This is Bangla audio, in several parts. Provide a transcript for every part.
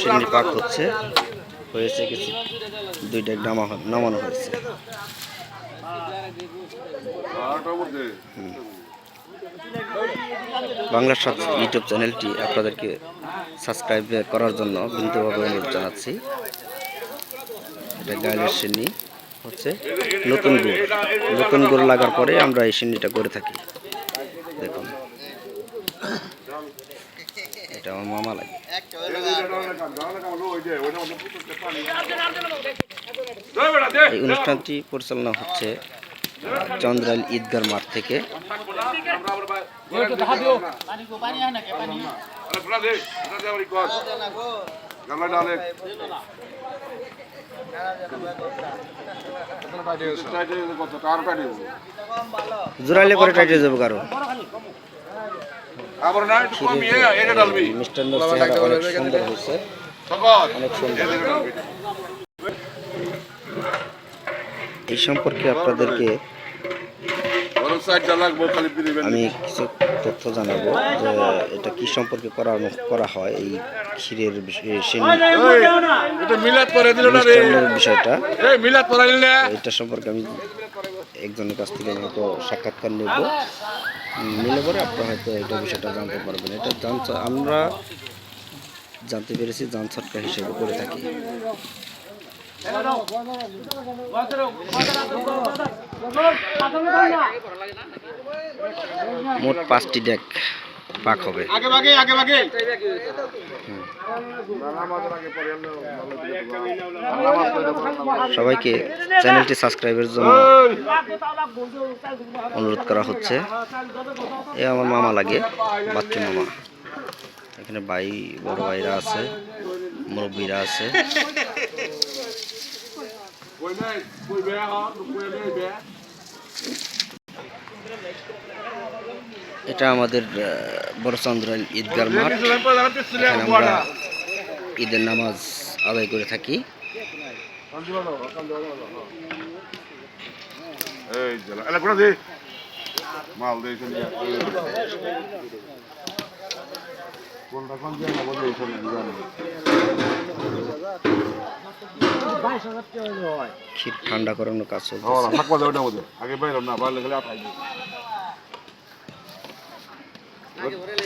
সিন্নি পাক হচ্ছে। হয়েছে কিছু, দুইটা নামা নামানো হয়েছে। বাংলা ইউটিউব চ্যানেলটি আপনাদেরকে সাবস্ক্রাইব করার জন্য বিনীতভাবে অনুরোধ জানাচ্ছি। এটা গাইলের সিন্নি হচ্ছে নতুন গুড়। নতুন গুড় লাগার পরে আমরা এই সিন্নিটা করে থাকি। দেখুন। এটা আমার মামা লাগে। এই অনুষ্ঠানটি পরিচালনা হচ্ছে চন্দ্রাইল ঈদগার মাঠ থেকে। জোরাইলে করে টাইটে যাব কারও। আবার না একটু কমিয়ে এটা ডালবি মিষ্টান্ন চেহারা অনেক সুন্দর হয়েছে। অনেক সুন্দর। এই সম্পর্কে আপনাদেরকে বড় সাইডটা লাগবো খালি দিবেন আমি কিছু তথ্য জানাব যে এটা কি সম্পর্কে করানো করা হয় এই ক্ষীরের করে বিষয়টা। এটা সম্পর্কে আমি একজনের কাছ থেকে হয়তো সাক্ষাৎকার নেব। নিলে পরে আপনারা হয়তো এটা বিষয়টা জানতে পারবেন। এটা আমরা জানতে পেরেছি জান ছটকা হিসেবে করে থাকি। মোট পাঁচটি ডেক পাক হবে। আগে আগে সবাইকে চ্যানেলটি সাবস্ক্রাইবের জন্য অনুরোধ করা হচ্ছে। এ আমার মামা লাগে বাচ্চু মামা। এখানে ভাই বড় ভাইরা আছে মুরব্বীরা আছে। এটা আমাদের আহ, বড় চন্দ্রাইল ঈদগার মাঠ। আমরা ঈদের নামাজ আদায় করে থাকি। মাল দে শুনি কোনটা কোন দিয়ে না বলে শুনি ক্ষীর ঠান্ডা করানোর কাজ চলছে হ্যাঁ আগে না বাইরে গেলে আঠাই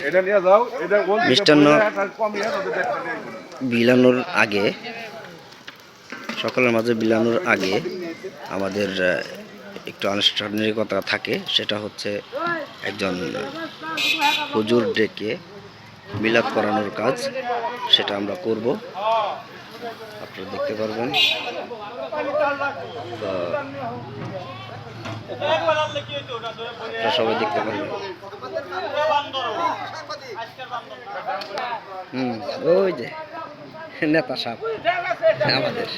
এটা নিয়ে যাও এটা মিষ্টান্ন। নেই। বিলানোর আগে সকালের মাঝে বিলানোর আগে আমাদের একটু আনুষ্ঠানিকতা থাকে সেটা হচ্ছে একজন হুজুর ডেকে মিলাদ করানোর কাজ সেটা আমরা করব। আপনারা দেখতে পারবেন। সবাই দেখতে পারবেন। হুম, ওই যে নেতা সাহেব, আমাদের।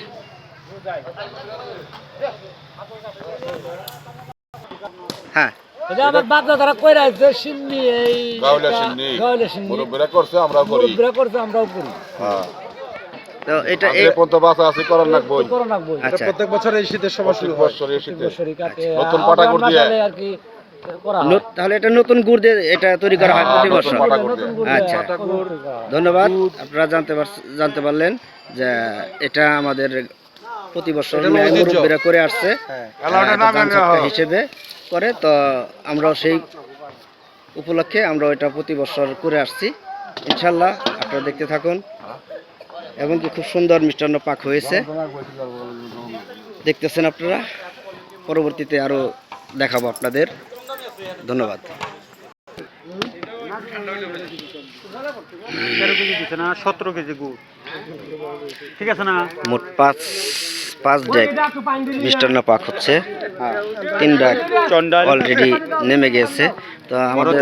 হ্যাঁ। আমার বাপদা তারা কইরা আছে সিন্নি এই গাওলা সিন্নি গাওলা সিন্নি। মুরব্বিরা করছে আমরা করি। মুরব্বিরা করছে আমরাও করি। হ্যাঁ। তো এটা আগে এ- পর্যন্ত বাসা আছে বই আচ্ছা। প্রত্যেক বছর এই শীতের সময় শুরু হয়। বছরের শীতে। বছরই কাটে। নতুন আবার পাটাগুড় দিয়ে। আর কি তাহলে এটা নতুন গুড় দিয়ে এটা তৈরি করা হয় প্রতি হ্যাঁ, বছর? দিয়ে। গুড় আচ্ছা। ধন্যবাদ। আপনারা জানতে জানতে পারলেন যে এটা আমাদের প্রতি বছর এটা। মুরব্বীরা করে আসছে। হ্যাঁ হয়। হিসেবে। করে তো আমরাও সেই উপলক্ষে আমরা এটা প্রতি বছর করে আসছি। ইনশাল্লাহ আপনারা দেখতে থাকুন। এবং কি খুব সুন্দর মিষ্টান্ন পাক হয়েছে। দেখতেছেন আপনারা। পরবর্তীতে আরও দেখাবো আপনাদের। ধন্যবাদ। সতেরো কেজি গুড়। ঠিক আছে না? মোট পাঁচ পাঁচ ডেক মিষ্টান্ন পাক হচ্ছে। তিন ডাক অলরেডি নেমে গেছে। তো আমাদের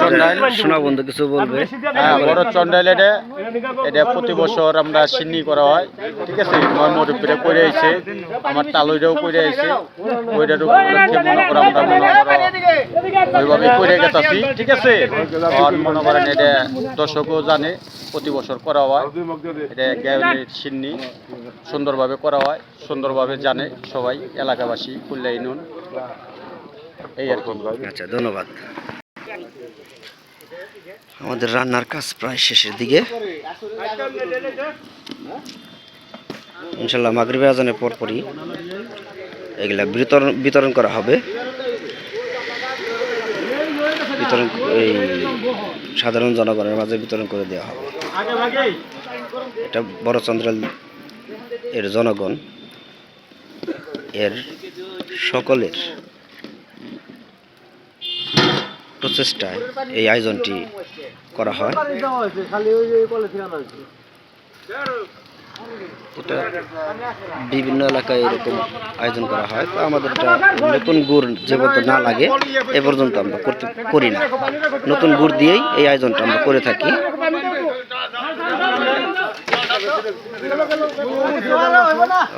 সোনা বন্ধু কিছু বলবে? হ্যাঁ বড় চন্ডাল এটা। এটা প্রতি বছর আমরা সিন্নি করা হয়। ঠিক আছে? নয় মুরব্বীরা করে আইছে আমার তালইটাও করে আইছে ওইটার উপলক্ষে মনে করে আমরা মনে করো ওইভাবে করে গেতাছি। ঠিক আছে? আর মনে করেন এটা দর্শকও জানে প্রতি বছর করা হয়। এটা গ্যাওয়ালের সিন্নি। সুন্দরভাবে করা হয়। সুন্দরভাবে জানে সবাই এলাকাবাসী ইউনিয়ন এই আর আচ্ছা ধন্যবাদ। আমাদের রান্নার কাজ প্রায় শেষের দিকে। ইনশাল্লাহ মাগরিবে আজানের পরপরই এগুলা বিতরণ বিতরণ করা হবে। বিতরণ, এই সাধারণ জনগণের মাঝে বিতরণ করে দেওয়া হবে। এটা বড় চন্দ্রাল এর জনগণ, এর সকলের প্রচেষ্টায় এই আয়োজনটি করা হয়। এটা বিভিন্ন এলাকায় এরকম আয়োজন করা হয়। তো আমাদের এটা নতুন গুড় যে পর্যন্ত না লাগে এ পর্যন্ত আমরা করতে করি না। নতুন গুড় দিয়েই এই আয়োজনটা আমরা করে থাকি।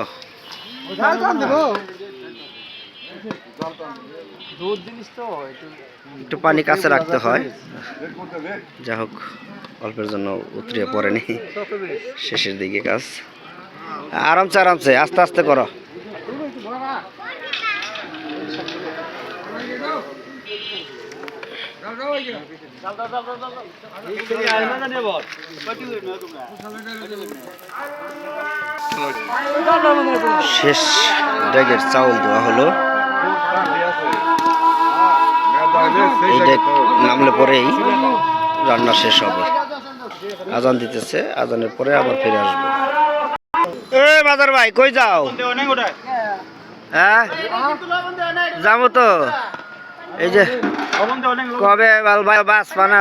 ওহ, একটু পানি কাছে রাখতে হয়। যা হোক, অল্পের জন্য উতরিয়ে পড়েনি শেষের দিকে কাজ। আরামসে আরামসে, আস্তে আস্তে করো। শেষ ড্যাগের চাউল দেওয়া হলো। নামলে পরেই রান্না শেষ হবে। আজান দিতেছে, আজানের পরে আবার ফিরে আসব। এ ভাই, কই যাও? হ্যাঁ? যাব তো। এই যে কবে বাস পানা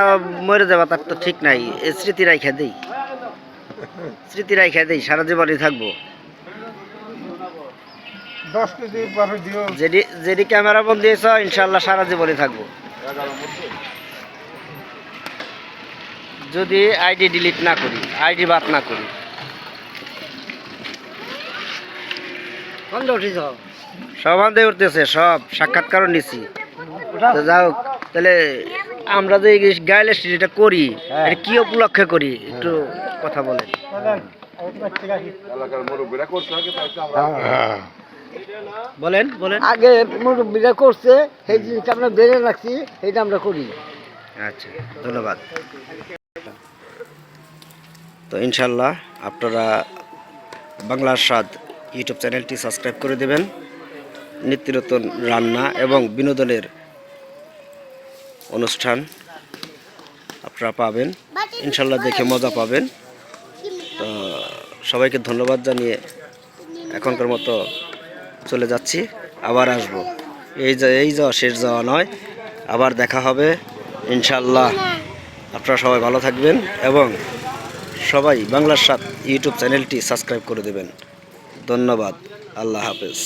মরে যাবা তার তো ঠিক নাই। স্মৃতি রাইখা দেই। স্মৃতি রাইখা দেই, সারা জীবনই থাকব। দশ কেজি পাবে দিও। যেটি যেটি ক্যামেরা বন্দি হয়েছ ইনশাল্লাহ সারা জীবনই থাকব। যদি আইডি ডিলিট না করি আইডি বাদ না করি। সব আন্দে উঠতেছে সব সাক্ষাৎকারও নিছি। তো যাও তাহলে আমরা যে গাইলে এটা করি এটা কি উপলক্ষে করি একটু কথা বলেন। এলাকার মুরব্বীরা আমরা বলেন বলেন। আগে মুরব্বীরা করছে সেই জিনিসটা আমরা বেড়ে রাখছি সেইটা আমরা করি। আচ্ছা ধন্যবাদ। তো ইনশাল্লাহ আপনারা বাংলার স্বাদ ইউটিউব চ্যানেলটি সাবস্ক্রাইব করে দেবেন। নিত্য নতুন রান্না এবং বিনোদনের অনুষ্ঠান আপনারা পাবেন। ইনশাল্লাহ দেখে মজা পাবেন। তো সবাইকে ধন্যবাদ জানিয়ে এখনকার মতো চলে যাচ্ছি, আবার আসব। এই যা এই যাওয়া শেষ যাওয়া নয়, আবার দেখা হবে ইনশাল্লাহ আপনারা সবাই ভালো থাকবেন এবং সবাই বাংলার সাথ ইউটিউব চ্যানেলটি সাবস্ক্রাইব করে দেবেন। ধন্যবাদ। আল্লাহ হাফেজ।